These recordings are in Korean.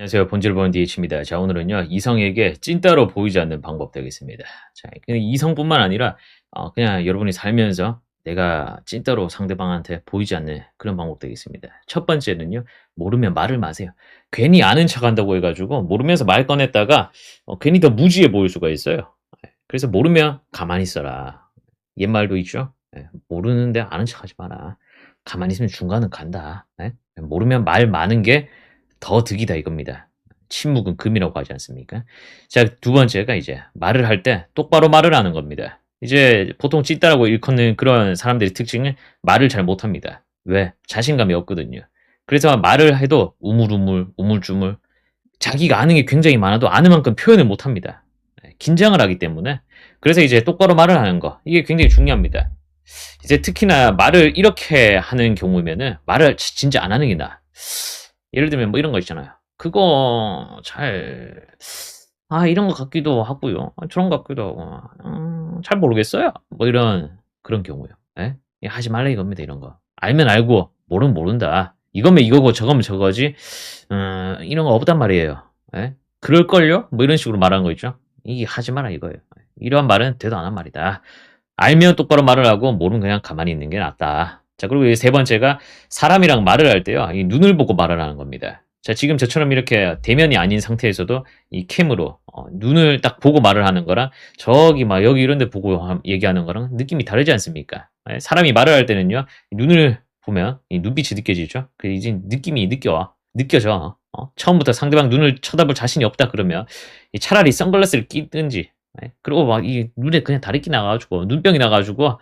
안녕하세요. 본질 보는 DH입니다. 자, 오늘은요, 이성에게 찐따로 보이지 않는 방법 되겠습니다. 자, 이성뿐만 아니라, 어, 그냥 여러분이 살면서 내가 찐따로 상대방한테 보이지 않는 그런 방법 되겠습니다. 첫 번째는요, 모르면 말을 마세요. 괜히 아는 척 한다고 해가지고, 모르면서 말 꺼냈다가, 어, 괜히 더 무지해 보일 수가 있어요. 그래서 모르면 가만히 있어라. 옛말도 있죠? 예, 모르는데 아는 척 하지 마라. 가만히 있으면 중간은 간다. 예? 모르면 말 많은 게 더 득이다 이겁니다. 침묵은 금이라고 하지 않습니까? 자, 두 번째가 이제 말을 할 때 똑바로 말을 하는 겁니다. 이제 보통 찐따라고 일컫는 그런 사람들의 특징은 말을 잘 못합니다. 왜? 자신감이 없거든요. 그래서 말을 해도 우물우물, 우물쭈물, 자기가 아는 게 굉장히 많아도 아는 만큼 표현을 못합니다. 네, 긴장을 하기 때문에. 그래서 이제 똑바로 말을 하는 거, 이게 굉장히 중요합니다. 이제 특히나 말을 이렇게 하는 경우면은 말을 지- 진짜 안 하는 게 나아. 예를 들면 뭐 이런 거 있잖아요. 그거 잘, 아, 이런 거 같기도 하고요. 아, 저런 거 같기도 하고, 음, 잘 모르겠어요. 뭐 이런, 그런 경우요. 예? 예, 하지 말라 이겁니다, 이런 거. 알면 알고, 모르면 모른다. 이거면 이거고 저거면 저거지, 음, 이런 거 없단 말이에요. 예? 그럴걸요? 뭐 이런 식으로 말하는 거 있죠? 이게 하지 마라 이거예요. 이러한 말은 되도 안 한 말이다. 알면 똑바로 말을 하고, 모르면 그냥 가만히 있는 게 낫다. 자, 그리고 이세 번째가 사람이랑 말을 할 때요, 이 눈을 보고 말을 하는 겁니다. 자, 지금 저처럼 이렇게 대면이 아닌 상태에서도 이 캠으로 어, 눈을 딱 보고 말을 하는 거랑 저기 막 여기 이런 데 보고 함- 얘기하는 거랑 느낌이 다르지 않습니까? 예, 사람이 말을 할 때는요, 이 눈을 보면 이 눈빛이 느껴지죠? 그 이제 느낌이 느껴와. 느껴져. 어, 처음부터 상대방 눈을 쳐다볼 자신이 없다 그러면 이 차라리 선글라스를 끼든지 예, 그리고 막 이 눈에 그냥 다리끼 나가가지고 눈병이 나가지고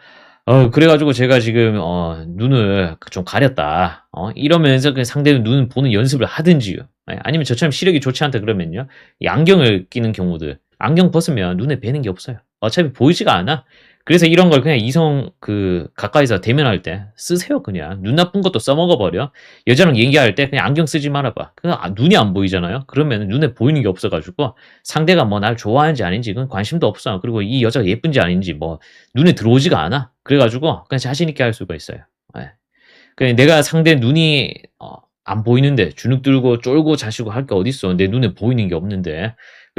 어, 그래가지고 제가 지금, 어, 눈을 좀 가렸다. 어, 이러면서 그 상대는 눈 보는 연습을 하든지요. 예, 아니면 저처럼 시력이 좋지 않다 그러면요. 이 안경을 끼는 경우들. 안경 벗으면 눈에 뵈는 게 없어요. 어차피 보이지가 않아. 그래서 이런 걸 그냥 이성 그 가까이서 대면할 때 쓰세요 그냥 눈 나쁜 것도 써먹어 버려 여자랑 얘기할 때 그냥 안경 쓰지 말아봐 그 눈이 안 보이잖아요 그러면 눈에 보이는 게 없어가지고 상대가 뭐 날 좋아하는지 아닌지 그건 관심도 없어 그리고 이 여자가 예쁜지 아닌지 뭐 눈에 들어오지가 않아. 그래가지고 그냥 자신 있게 할 수가 있어요. 예. 그냥 내가 상대 눈이 어, 안 보이는데 주눅 들고 쫄고 자시고 할 게 어딨어. 내 눈에 보이는 게 없는데 그냥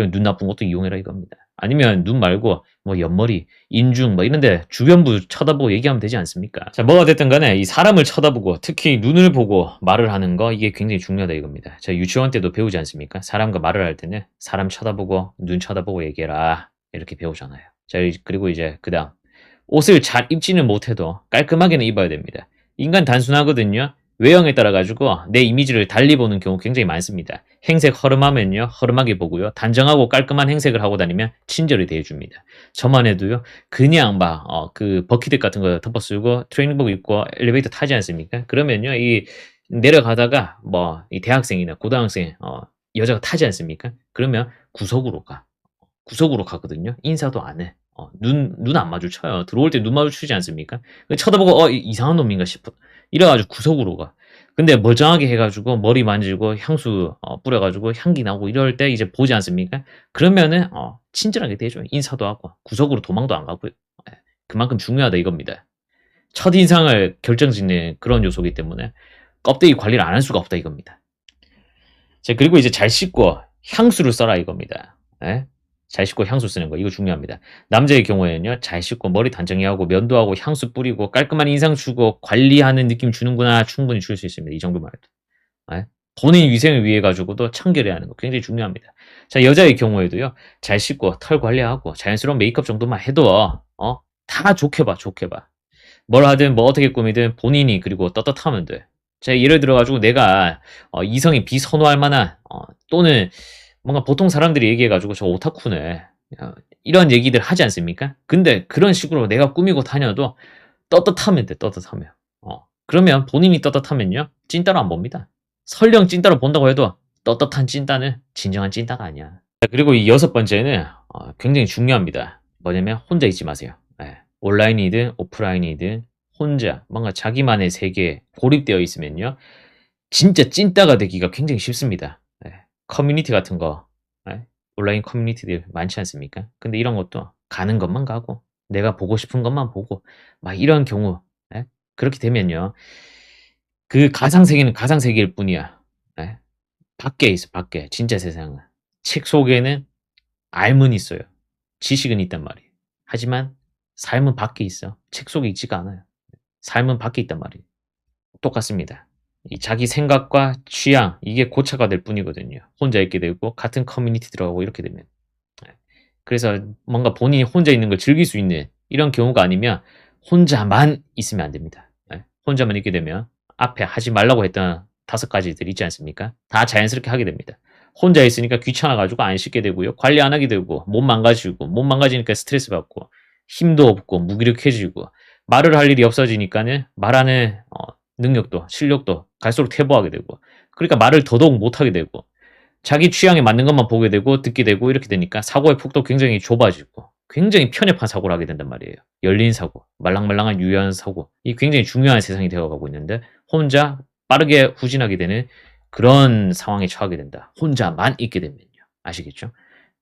눈 나쁜 것도 이용해라 이겁니다. 아니면 눈 말고 뭐 옆머리, 인중 뭐 이런데 주변부 쳐다보고 얘기하면 되지 않습니까? 자 뭐가 됐든 간에 이 사람을 쳐다보고 특히 눈을 보고 말을 하는 거 이게 굉장히 중요하다 이겁니다. 제가 유치원 때도 배우지 않습니까? 사람과 말을 할 때는 사람 쳐다보고 눈 쳐다보고 얘기해라 이렇게 배우잖아요. 자 그리고 이제 그다음 옷을 잘 입지는 못해도 깔끔하게는 입어야 됩니다. 인간 단순하거든요. 외형에 따라 가지고 내 이미지를 달리 보는 경우 굉장히 많습니다. 행색 허름하면요, 허름하게 보고요. 단정하고 깔끔한 행색을 하고 다니면 친절히 대해줍니다. 저만 해도요, 그냥 막, 어, 그 버킷 같은 거 덮어 쓰고 트레이닝복 입고 엘리베이터 타지 않습니까? 그러면요, 이 내려가다가 뭐, 이 대학생이나 고등학생, 어, 여자가 타지 않습니까? 그러면 구석으로 가. 구석으로 가거든요. 인사도 안 해. 어, 눈, 눈 안 마주쳐요. 들어올 때 눈 마주치지 않습니까? 쳐다보고, 어, 이- 이상한 놈인가 싶어. 이래가지고 구석으로 가. 근데 멀쩡하게 해가지고 머리 만지고 향수 어, 뿌려가지고 향기 나고 이럴 때 이제 보지 않습니까? 그러면은, 어, 친절하게 대해줘요. 인사도 하고, 구석으로 도망도 안 가고요. 예, 그만큼 중요하다 이겁니다. 첫 인상을 결정짓는 그런 요소기 때문에 껍데기 관리를 안 할 수가 없다 이겁니다. 자, 그리고 이제 잘 씻고 향수를 써라 이겁니다. 예? 잘 씻고 향수 쓰는 거 이거 중요합니다. 남자의 경우에는요 잘 씻고 머리 단정히 하고 면도 하고 향수 뿌리고 깔끔한 인상 주고 관리하는 느낌 주는구나 충분히 줄 수 있습니다. 이 정도만 해도 예? 본인 위생을 위해 가지고도 청결해야 하는 거 굉장히 중요합니다. 자 여자의 경우에도요 잘 씻고 털 관리하고 자연스러운 메이크업 정도만 해도 어 다 좋게 봐 좋게 봐. 뭘 하든 뭐 어떻게 꾸미든 본인이 그리고 떳떳하면 돼. 자 예를 들어 가지고 내가 어, 이성이 비선호할 만한 어, 또는 뭔가 보통 사람들이 얘기해가지고 저 오타쿠네. 야, 이런 얘기들 하지 않습니까? 근데 그런 식으로 내가 꾸미고 다녀도 떳떳하면 돼 떳떳하면. 어 그러면 본인이 떳떳하면요? 찐따로 안 봅니다. 설령 찐따로 본다고 해도 떳떳한 찐따는 진정한 찐따가 아니야. 자, 그리고 이 여섯 번째는 어, 굉장히 중요합니다. 뭐냐면 혼자 있지 마세요. 예, 온라인이든 오프라인이든 혼자 뭔가 자기만의 세계에 고립되어 있으면요. 진짜 찐따가 되기가 굉장히 쉽습니다. 예. 커뮤니티 같은 거, 예? 온라인 커뮤니티들 많지 않습니까? 근데 이런 것도 가는 것만 가고, 내가 보고 싶은 것만 보고, 막 이런 경우, 예? 그렇게 되면요. 그 가상 세계는 가상 세계일 뿐이야. 예? 밖에 있어, 밖에. 진짜 세상은. 책 속에는 알문 있어요. 지식은 있단 말이에요. 하지만 삶은 밖에 있어. 책 속에 있지가 않아요. 삶은 밖에 있단 말이에요. 똑같습니다. 이 자기 생각과 취향, 이게 고차가 될 뿐이거든요. 혼자 있게 되고, 같은 커뮤니티 들어가고 이렇게 되면. 네. 그래서 뭔가 본인이 혼자 있는 걸 즐길 수 있는 이런 경우가 아니면 혼자만 있으면 안 됩니다. 네. 혼자만 있게 되면 앞에 하지 말라고 했던 다섯 가지들 있지 않습니까? 다 자연스럽게 하게 됩니다. 혼자 있으니까 귀찮아가지고 안 씻게 되고요. 관리 안 하게 되고, 몸 망가지고, 몸 망가지니까 스트레스 받고, 힘도 없고, 무기력해지고, 말을 할 일이 없어지니까는 말하는 어, 능력도, 실력도 갈수록 퇴보하게 되고, 그러니까 말을 더더욱 못하게 되고, 자기 취향에 맞는 것만 보게 되고, 듣게 되고, 이렇게 되니까 사고의 폭도 굉장히 좁아지고, 굉장히 편협한 사고를 하게 된단 말이에요. 열린 사고, 말랑말랑한 유연한 사고, 이 굉장히 중요한 세상이 되어가고 있는데, 혼자 빠르게 후진하게 되는 그런 상황에 처하게 된다. 혼자만 있게 되면요. 아시겠죠?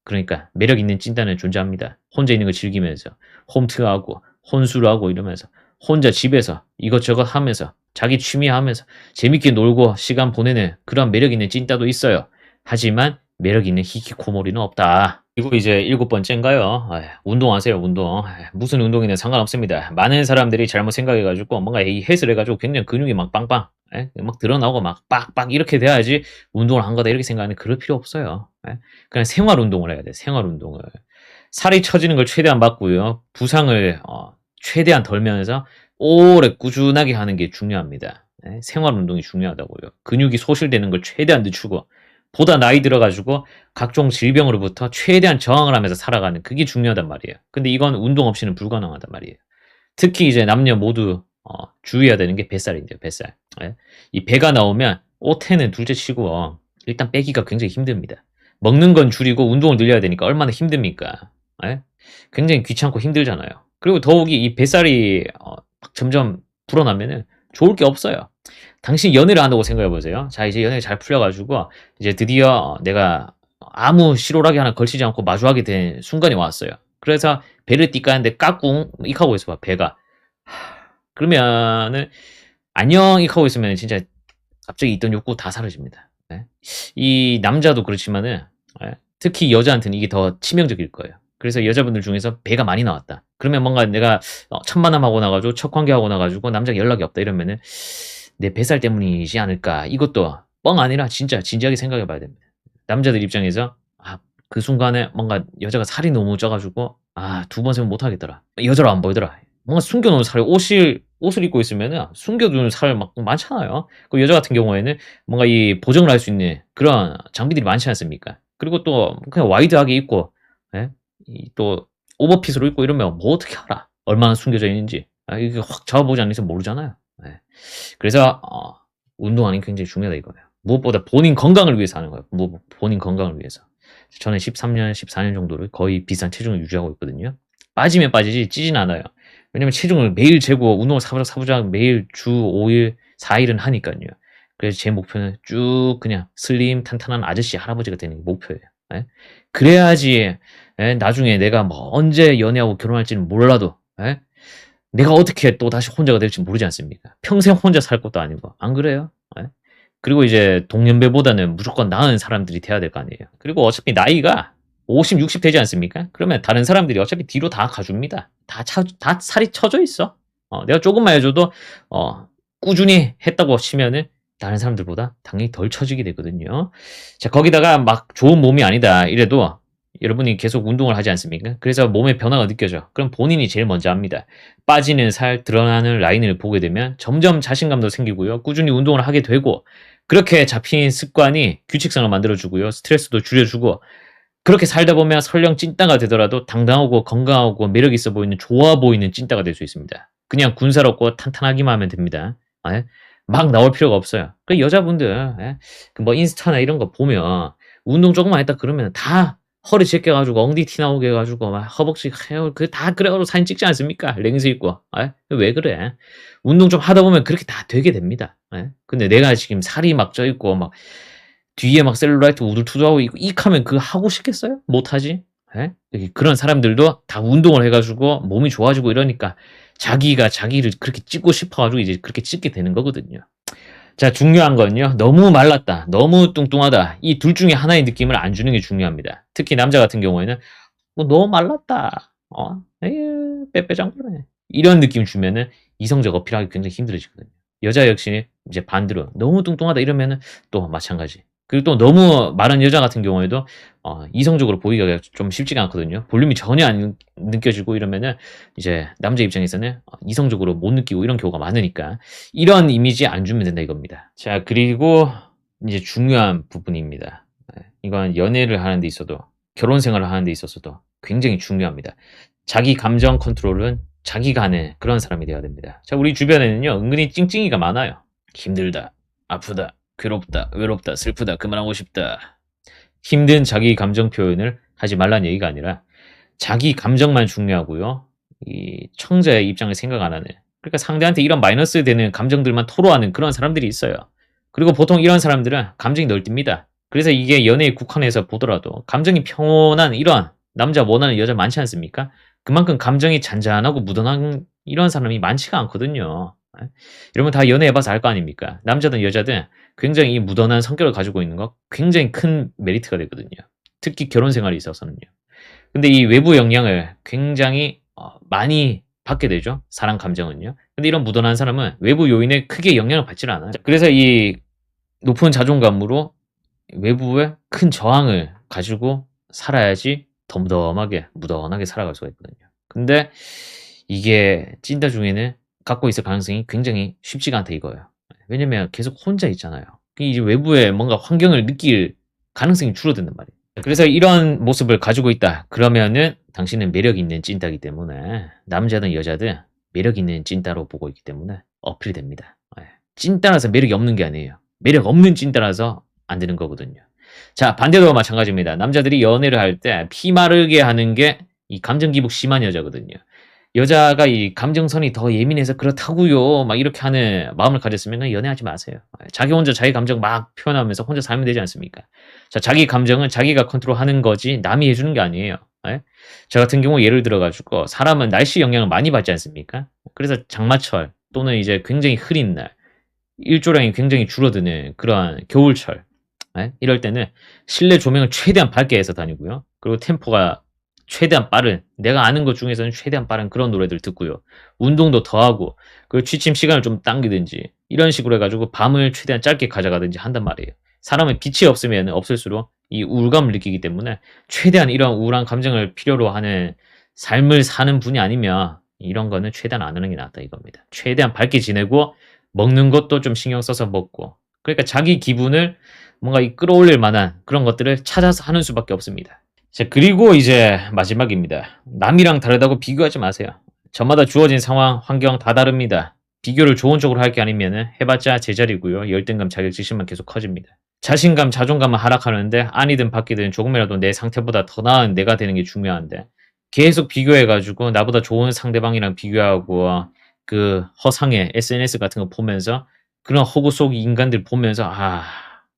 그러니까 매력 있는 찐따는 존재합니다. 혼자 있는 걸 즐기면서 홈트하고 혼술하고 이러면서 혼자 집에서 이것저것 하면서 자기 취미 하면서 재밌게 놀고 시간 보내는 그런 매력 있는 찐따도 있어요. 하지만 매력 있는 히키코모리는 없다. 그리고 이제 일곱 번째인가요? 아이, 운동하세요, 운동. 아이, 무슨 운동이든 상관없습니다. 많은 사람들이 잘못 생각해가지고 뭔가 이 헬스를 해가지고 굉장히 근육이 막 빵빵, 예? 막 드러나고 막 빡빡 이렇게 돼야지 운동을 한 거다 이렇게 생각하는 그럴 필요 없어요. 예? 그냥 생활 운동을 해야 돼, 생활 운동을. 살이 처지는 걸 최대한 막고요. 부상을 어, 최대한 덜면서 오래 꾸준하게 하는 게 중요합니다. 예? 생활 운동이 중요하다고요. 근육이 소실되는 걸 최대한 늦추고 보다 나이 들어가지고 각종 질병으로부터 최대한 저항을 하면서 살아가는 그게 중요하단 말이에요. 근데 이건 운동 없이는 불가능하단 말이에요. 특히 이제 남녀 모두 어, 주의해야 되는 게 뱃살인데요, 뱃살. 예? 이 배가 나오면 옷에는 둘째 치고 일단 빼기가 굉장히 힘듭니다. 먹는 건 줄이고 운동을 늘려야 되니까 얼마나 힘듭니까? 예? 굉장히 귀찮고 힘들잖아요. 그리고 더욱이 이 뱃살이 어, 막 점점 불어나면은 좋을 게 없어요. 당신 연애를 한다고 생각해 보세요. 자, 이제 연애가 잘 풀려가지고, 이제 드디어 내가 아무 실오라기 하나 걸치지 않고 마주하게 된 순간이 왔어요. 그래서 배를 띠까는데 까꿍, 익 하고 있어 봐, 배가. 하, 그러면은, 안녕, 익 하고 있으면 진짜 갑자기 있던 욕구 다 사라집니다. 네? 이 남자도 그렇지만은, 네? 특히 여자한테는 이게 더 치명적일 거예요. 그래서 여자분들 중에서 배가 많이 나왔다. 그러면 뭔가 내가 어, 첫 만남하고 나가지고 첫 관계하고 나가지고 남자가 연락이 없다 이러면은 내 뱃살 때문이지 않을까. 이것도 뻥 아니라 진짜 진지하게 생각해 봐야 됩니다. 남자들 입장에서 아, 그 순간에 뭔가 여자가 살이 너무 쪄가지고 아, 두 번 세면 못 하겠더라. 여자로 안 보이더라. 뭔가 숨겨놓은 살이 옷을 옷을 입고 있으면은 숨겨두는 살막 많잖아요. 그 여자 같은 경우에는 뭔가 이 보정을 할 수 있는 그런 장비들이 많지 않습니까? 그리고 또 그냥 와이드하게 입고 예? 또 오버핏으로 입고 이러면 뭐 어떻게 알아? 얼마나 숨겨져 있는지 아, 이게 확 잡아보지 않는 이상 모르잖아요. 네. 그래서 어, 운동하는 게 굉장히 중요하다 이거예요. 무엇보다 본인 건강을 위해서 하는 거예요. 뭐, 본인 건강을 위해서. 저는 13년, 14년 정도를 거의 비슷한 체중을 유지하고 있거든요. 빠지면 빠지지 찌진 않아요. 왜냐면 체중을 매일 재고 운동을 사부작 사부작 매일 주 5일, 4일은 하니까요. 그래서 제 목표는 쭉 그냥 슬림 탄탄한 아저씨 할아버지가 되는 게 목표예요. 예? 그래야지 예? 나중에 내가 뭐 언제 연애하고 결혼할지는 몰라도 예? 내가 어떻게 또 다시 혼자가 될지 모르지 않습니까? 평생 혼자 살 것도 아니고 안 그래요? 예? 그리고 이제 동년배보다는 무조건 나은 사람들이 돼야 될 거 아니에요. 그리고 어차피 나이가 50, 60 되지 않습니까? 그러면 다른 사람들이 어차피 뒤로 다 가줍니다. 다, 차, 다 살이 쳐져 있어. 어, 내가 조금만 해줘도 어, 꾸준히 했다고 치면은 다른 사람들보다 당연히 덜 처지게 되거든요. 자, 거기다가 막 좋은 몸이 아니다. 이래도 여러분이 계속 운동을 하지 않습니까? 그래서 몸의 변화가 느껴져. 그럼 본인이 제일 먼저 합니다. 빠지는 살, 드러나는 라인을 보게 되면 점점 자신감도 생기고요. 꾸준히 운동을 하게 되고, 그렇게 잡힌 습관이 규칙성을 만들어주고요. 스트레스도 줄여주고, 그렇게 살다 보면 설령 찐따가 되더라도 당당하고 건강하고 매력 있어 보이는 좋아 보이는 찐따가 될 수 있습니다. 그냥 군사롭고 탄탄하기만 하면 됩니다. 아, 막 나올 필요가 없어요. 그 여자분들, 예? 그뭐 인스타나 이런 거 보면 운동 조금만 했다 그러면 다 허리 제껴가지고 엉디 티 나오게 해가지고 막 허벅지 헤어 그다 그래가지고 사진 찍지 않습니까? 랭스 입고 에? 왜 그래? 운동 좀 하다 보면 그렇게 다 되게 됩니다. 에? 근데 내가 지금 살이 막 쪄 있고 막 뒤에 막 셀룰라이트 우둘투둘하고 있고 익하면 그거 하고 싶겠어요? 못하지? 에? 그런 사람들도 다 운동을 해가지고 몸이 좋아지고 이러니까 자기가 자기를 그렇게 찍고 싶어가지고 이제 그렇게 찍게 되는 거거든요. 자, 중요한 건요. 너무 말랐다. 너무 뚱뚱하다. 이 둘 중에 하나의 느낌을 안 주는 게 중요합니다. 특히 남자 같은 경우에는 뭐 너무 말랐다. 어, 에휴, 빼빼장구네. 이런 느낌 주면은 이성적 어필하기 굉장히 힘들어지거든요. 여자 역시 이제 반대로 너무 뚱뚱하다 이러면은 또 마찬가지. 그리고 또 너무 마른 여자 같은 경우에도 어, 이성적으로 보기가 좀 쉽지가 않거든요. 볼륨이 전혀 안 느껴지고 이러면은 이제 남자 입장에서는 어, 이성적으로 못 느끼고 이런 경우가 많으니까 이런 이미지 안 주면 된다 이겁니다. 자 그리고 이제 중요한 부분입니다. 네, 이건 연애를 하는 데 있어도 결혼 생활을 하는 데 있어서도 굉장히 중요합니다. 자기 감정 컨트롤은 자기가 하는 그런 사람이 되어야 됩니다. 자 우리 주변에는요 은근히 찡찡이가 많아요. 힘들다, 아프다, 괴롭다, 외롭다, 슬프다, 그만하고 싶다. 힘든 자기 감정 표현을 하지 말라는 얘기가 아니라 자기 감정만 중요하고요. 이 청자의 입장을 생각 안 하는. 그러니까 상대한테 이런 마이너스 되는 감정들만 토로하는 그런 사람들이 있어요. 그리고 보통 이런 사람들은 감정이 널뛰입니다. 그래서 이게 연애에 국한해서 보더라도 감정이 평온한 이런 남자 원하는 여자 많지 않습니까? 그만큼 감정이 잔잔하고 무던한 이런 사람이 많지가 않거든요. 여러분 다 연애해봐서 알 거 아닙니까? 남자든 여자든 굉장히 이 무던한 성격을 가지고 있는 거 굉장히 큰 메리트가 되거든요. 특히 결혼 생활에 있어서는요. 근데 이 외부 영향을 굉장히 어, 많이 받게 되죠. 사랑 감정은요. 근데 이런 무던한 사람은 외부 요인에 크게 영향을 받지는 않아요. 그래서 이 높은 자존감으로 외부에 큰 저항을 가지고 살아야지 덤덤하게 무던하게 살아갈 수가 있거든요. 근데 이게 찐따 중에는 갖고 있을 가능성이 굉장히 쉽지가 않다 이거예요. 왜냐면 계속 혼자 있잖아요. 이제 외부에 뭔가 환경을 느낄 가능성이 줄어든단 말이에요. 그래서 이런 모습을 가지고 있다. 그러면은 당신은 매력 있는 찐따기 때문에 남자든 여자든 매력 있는 찐따로 보고 있기 때문에 어필이 됩니다. 예. 찐따라서 매력이 없는 게 아니에요. 매력 없는 찐따라서 안 되는 거거든요. 자, 반대도 마찬가지입니다. 남자들이 연애를 할 때 피 마르게 하는 게 이 감정 기복 심한 여자거든요. 여자가 이 감정선이 더 예민해서 그렇다고요. 막 이렇게 하는 마음을 가졌으면 연애하지 마세요. 자기 혼자 자기 감정 막 표현하면서 혼자 살면 되지 않습니까? 자, 자기 감정은 자기가 컨트롤하는 거지 남이 해주는 게 아니에요. 예? 저 같은 경우 예를 들어가지고 사람은 날씨 영향을 많이 받지 않습니까? 그래서 장마철 또는 이제 굉장히 흐린 날 일조량이 굉장히 줄어드는 그러한 겨울철 예? 이럴 때는 실내 조명을 최대한 밝게 해서 다니고요. 그리고 템포가 최대한 빠른 내가 아는 것 중에서는 최대한 빠른 그런 노래들 듣고요. 운동도 더 하고 그 취침 시간을 좀 당기든지 이런 식으로 해가지고 밤을 최대한 짧게 가져가든지 한단 말이에요. 사람은 빛이 없으면 없을수록 이 우울감을 느끼기 때문에 최대한 이런 우울한 감정을 필요로 하는 삶을 사는 분이 아니면 이런 거는 최대한 안 하는 게 낫다 이겁니다. 최대한 밝게 지내고 먹는 것도 좀 신경 써서 먹고 그러니까 자기 기분을 뭔가 끌어올릴 만한 그런 것들을 찾아서 하는 수밖에 없습니다. 자, 그리고 이제 마지막입니다. 남이랑 다르다고 비교하지 마세요. 저마다 주어진 상황, 환경 다 다릅니다. 비교를 좋은 쪽으로 할 게 아니면 해봤자 제자리고요. 열등감, 자격지심만 계속 커집니다. 자신감, 자존감은 하락하는데 아니든 바뀌든 조금이라도 내 상태보다 더 나은 내가 되는 게 중요한데 계속 비교해가지고 나보다 좋은 상대방이랑 비교하고 그 허상의 SNS 같은 거 보면서 그런 허구 속 인간들 보면서 아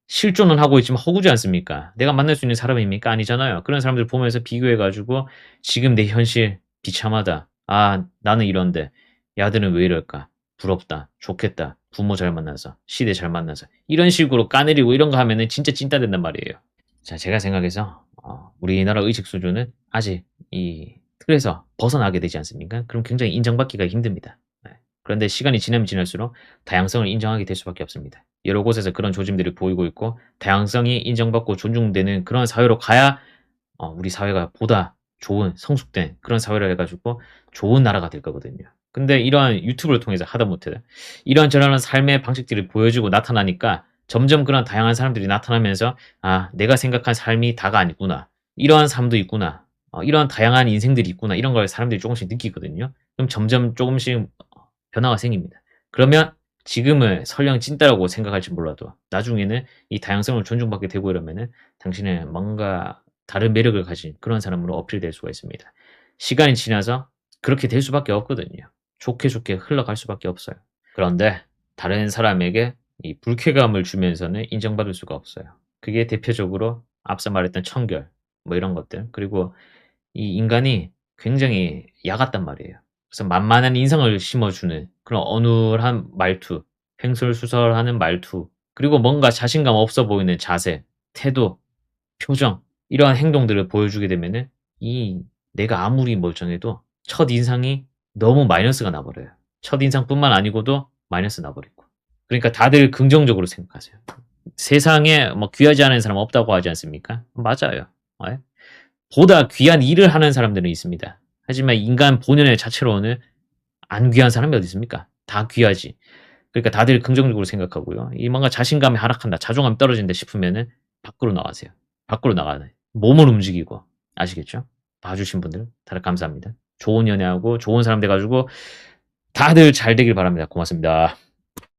실존은 하고 있지만 허구지 않습니까? 내가 만날 수 있는 사람입니까? 아니잖아요. 그런 사람들 보면서 비교해가지고 지금 내 현실 비참하다. 아, 나는 이런데. 야들은 왜 이럴까? 부럽다. 좋겠다. 부모 잘 만나서. 시대 잘 만나서. 이런 식으로 까내리고 이런 거 하면은 진짜 찐따 된단 말이에요. 자, 제가 생각해서, 어, 우리나라 의식 수준은 아직 이 틀에서 벗어나게 되지 않습니까? 그럼 굉장히 인정받기가 힘듭니다. 네. 그런데 시간이 지나면 지날수록 다양성을 인정하게 될 수밖에 없습니다. 여러 곳에서 그런 조짐들이 보이고 있고 다양성이 인정받고 존중되는 그런 사회로 가야 어, 우리 사회가 보다 좋은 성숙된 그런 사회를 해가지고 좋은 나라가 될 거거든요. 근데 이러한 유튜브를 통해서 하다 못해 이런저런 삶의 방식들을 보여주고 나타나니까 점점 그런 다양한 사람들이 나타나면서 아 내가 생각한 삶이 다가 아니구나 이러한 삶도 있구나 어, 이러한 다양한 인생들이 있구나 이런 걸 사람들이 조금씩 느끼거든요. 그럼 점점 조금씩 변화가 생깁니다. 그러면 지금은 설령 찐따라고 생각할지 몰라도 나중에는 이 다양성을 존중받게 되고 이러면은 당신은 뭔가 다른 매력을 가진 그런 사람으로 어필될 수가 있습니다. 시간이 지나서 그렇게 될 수밖에 없거든요. 좋게 좋게 흘러갈 수밖에 없어요. 그런데 다른 사람에게 이 불쾌감을 주면서는 인정받을 수가 없어요. 그게 대표적으로 앞서 말했던 청결, 뭐 이런 것들. 그리고 이 인간이 굉장히 야같단 말이에요. 그래서 만만한 인상을 심어주는 그런 어눌한 말투 횡설수설하는 말투, 그리고 뭔가 자신감 없어 보이는 자세, 태도, 표정 이러한 행동들을 보여주게 되면은 이 내가 아무리 멀쩡해도 첫 인상이 너무 마이너스가 나 버려요. 첫 인상뿐만 아니고도 마이너스 나 버리고. 그러니까 다들 긍정적으로 생각하세요. 세상에 뭐 귀하지 않은 사람 없다고 하지 않습니까? 맞아요. 예? 보다 귀한 일을 하는 사람들은 있습니다. 하지만 인간 본연의 자체로는 안 귀한 사람이 어디 있습니까? 다 귀하지. 그러니까 다들 긍정적으로 생각하고요. 이 뭔가 자신감이 하락한다, 자존감이 떨어진다 싶으면은 밖으로 나가세요. 밖으로 나가는 몸을 움직이고 아시겠죠? 봐주신 분들 다들 감사합니다. 좋은 연애하고 좋은 사람 돼가지고 다들 잘 되길 바랍니다. 고맙습니다.